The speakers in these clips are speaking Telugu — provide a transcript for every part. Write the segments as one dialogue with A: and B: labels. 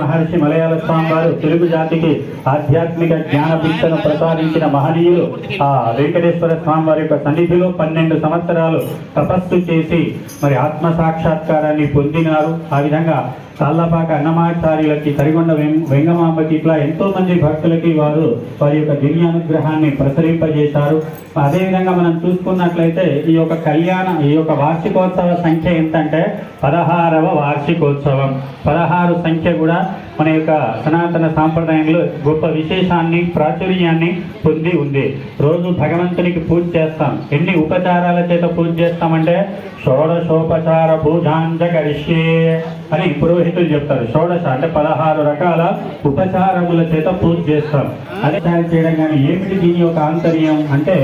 A: మహర్షి మలయాళ స్వామి వారు తెలుగు జాతికి ఆధ్యాత్మిక జ్ఞాన భిక్షను ప్రసాదించిన మహనీయులు ఆ వెంకటేశ్వర స్వామి వారి యొక్క సన్నిధిలో పన్నెండు సంవత్సరాలు తపస్సు చేసి మరి ఆత్మ సాక్షాత్కారాన్ని పొందినారు. ఆ విధంగా తాళ్ళపాక అన్నమాచార్యులకి కరిగొండ వెం- వెంగమాంబకి ఇట్లా ఎంతో మంది భక్తులకి వారు వారి యొక్క దివ్యానుగ్రహాన్ని ప్రసరింపజేశారు. అదేవిధంగా మనం చూసుకున్నట్లయితే ఈ యొక్క కళ్యాణ ఈ యొక్క వార్షికోత్సవ సంఖ్య ఎంతంటే పదహారవ వార్షికోత్సవం. పదహారు సంఖ్య కూడా మన యొక్క సనాతన సాంప్రదాయంలో గొప్ప విశేషాన్ని ప్రాచుర్యాన్ని పొంది ఉంది. రోజు భగవంతునికి పూజ చేస్తాం. ఎన్ని ఉపచారాల చేత పూజ చేస్తామంటే షోడశోపచార పూజాంజ కరిష్యే అని పండితులు చెప్తారు షోడశ అంటే పదహారు రకాల ఉపచారముల చేత పూజ చేస్తాం. అదే తయారు చేయడం కానీ ఏమిటి దీని యొక్క ఆంతర్యం అంటే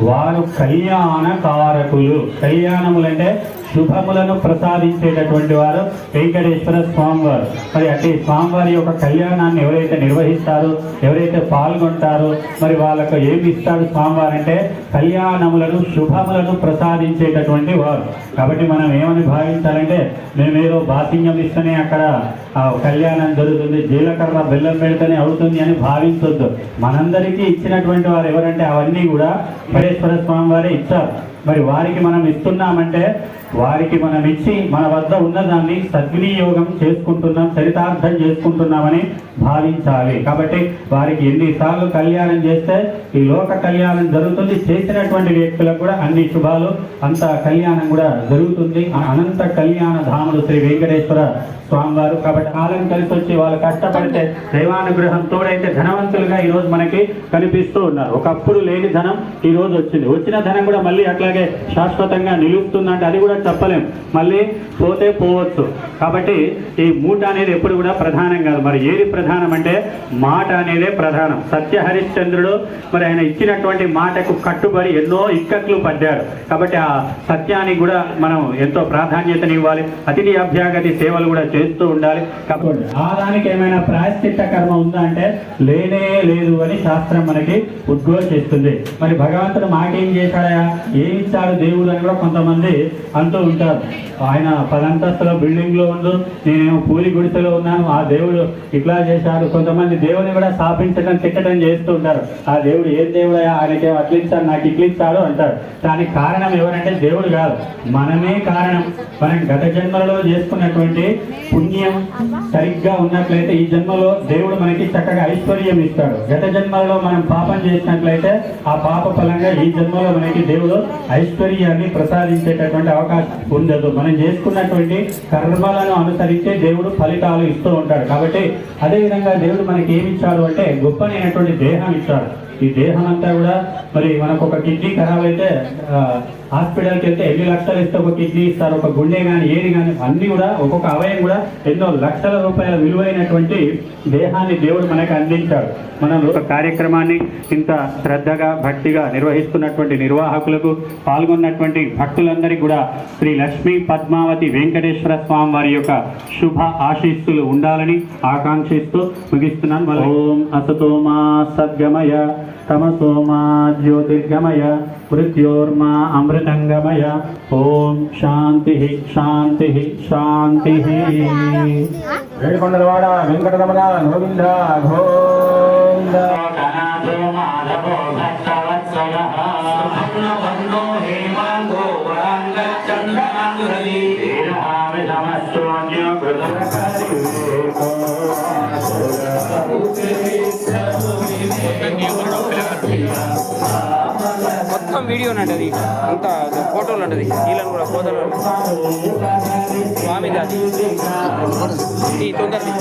A: వారు కళ్యాణ కారకులు కళ్యాణములంటే శుభములను ప్రసాదించేటటువంటి వారు వెంకటేశ్వర స్వామివారు. మరి అంటే స్వామివారి యొక్క కళ్యాణాన్ని ఎవరైతే నిర్వహిస్తారో ఎవరైతే పాల్గొంటారో మరి వాళ్ళకు ఏమి ఇస్తాడు స్వామివారు అంటే కళ్యాణములను శుభములను ప్రసాదించేటటువంటి వారు. కాబట్టి మనం ఏమని భావించాలంటే మేమేదో బాసింగం ఇస్తేనే అక్కడ కళ్యాణం జరుగుతుంది జీలకర్ర బెల్లం పెడితేనే అవుతుంది అని భావించొద్దు. మనందరికీ ఇచ్చినటువంటి వారు ఎవరంటే అవన్నీ కూడా వెంకటేశ్వర స్వామి వారే ఇచ్చారు మరి వారికి మనం ఇస్తున్నామంటే వారికి మనం ఇచ్చి మన వద్ద ఉన్నదాన్ని సద్వినియోగం చేసుకుంటున్నాం చరితార్థం చేసుకుంటున్నామని భావించాలి. కాబట్టి వారికి ఎన్నిసార్లు కళ్యాణం చేస్తే ఈ లోక కళ్యాణం జరుగుతుంది. చేసినటువంటి వ్యక్తులకు కూడా అన్ని శుభాలు అంత కళ్యాణం కూడా జరుగుతుంది. ఆ అనంత కళ్యాణ ధాములు శ్రీ వెంకటేశ్వర స్వామివారు. కాబట్టి కాలం కలిసి వచ్చి వాళ్ళు కష్టపడితే దైవానుగ్రహం తోడైతే ధనవంతులుగా ఈ రోజు మనకి కనిపిస్తూ ఉన్నారు. ఒకప్పుడు లేని ధనం ఈ రోజు వచ్చింది. వచ్చిన ధనం కూడా మళ్ళీ అలాగే శాశ్వతంగా నిలుస్తుందంటే అది కూడా చెప్పలేం. మళ్ళీ పోతే పోవచ్చు. కాబట్టి ఈ మూట అనేది ఎప్పుడు కూడా ప్రధానం కాదు. మరి ఏది ప్రధానం అంటే మాట అనేదే ప్రధానం. సత్య హరిశ్చంద్రుడు మరి ఆయన ఇచ్చినటువంటి మాటకు కట్టుబడి ఎన్నో ఇక్కట్లు పడ్డాడు కాబట్టి ఆ సత్యానికి కూడా మనం ఎంతో ప్రాధాన్యతనివ్వాలి. అతిథి అభ్యాగతి సేవలు కూడా చేస్తూ ఉండాలి. కాబట్టి ఆదానికి ఏమైనా ప్రాయశ్చిత్త కర్మ ఉందా అంటే లేనే లేదు అని శాస్త్రం మనకి ఉద్ఘోషిస్తుంది మరి భగవంతుడు మాకేం చేశాడా ఏం ఇచ్చాడు దేవుడు అని కూడా కొంతమంది అంటూ ఉంటారు. ఆయన పదంతస్తుల బిల్డింగ్లో ఉండు నేనేమో పూలి గుడిసెలో ఉన్నాను ఆ దేవుడు ఇట్లా చేశాడు. కొంతమంది దేవుని కూడా స్థాపించడం తిట్టడం చేస్తూ ఉంటారు. ఆ దేవుడు ఏం దేవుడు ఆయనకి అట్లా నాకు ఇట్లా అంటారు. దానికి కారణం ఎవరంటే దేవుడు కాదు. మనమే కారణం. మనం గత జన్మలలో చేసుకున్నటువంటి పుణ్యం సరిగ్గా ఉన్నట్లయితే ఈ జన్మలో దేవుడు మనకి చక్కగా ఐశ్వర్యం ఇస్తాడు. గత జన్మలలో మనం పాపం చేసినట్లయితే ఆ పాప ఫలంగా ఈ జన్మలో మనకి దేవుడు ఐశ్వర్యాన్ని ప్రసాదించేటటువంటి అవకాశం ఉండదు. మనం చేసుకున్నటువంటి కర్మలను అనుసరించే దేవుడు ఫలితాలు ఇస్తూ ఉంటాడు. కాబట్టి అదేవిధంగా దేవుడు మనకి ఏమి ఇచ్చాడు అంటే గొప్పనైనటువంటి దేహం ఇచ్చాడు. ఈ దేహం అంతా కూడా మరి మనకు ఒక కిడ్నీ ఖరాబ్ అయితే హాస్పిటల్కి వెళ్తే ఎన్ని లక్షలు ఇస్తే ఒక కిడ్నీ ఇస్తారు ఒక గుండె కానీ ఏది కానీ అన్ని కూడా ఒక్కొక్క అవయం కూడా ఎన్నో లక్షల రూపాయల విలువైనటువంటి దేహాన్ని దేవుడు మనకు అందించాడు. మనం ఒక కార్యక్రమాన్ని ఇంత శ్రద్ధగా భక్తిగా నిర్వహిస్తున్నటువంటి నిర్వాహకులకు పాల్గొన్నటువంటి భక్తులందరికీ కూడా శ్రీ లక్ష్మీ పద్మావతి వెంకటేశ్వర స్వామి వారి యొక్క శుభ ఆశీస్సులు ఉండాలని ఆకాంక్షిస్తూ ముగిస్తున్నాను. మళ్ళీ ఓం అసతోమా సద్గమయ తమసోమా జ్యోతిర్గమయ మృత్యోర్మా అమృతంగమయ ఓం శాంతి శాంతి శాంతి.
B: ఏడుకొండలవాడ వెంకటరమణ గోవింద. గోవింద
C: మొత్తం వీడియో అంటది. అంత ఫోటోలు అంటది. వీళ్ళని కూడా ఫోటోలు స్వామి దాది తొందరది.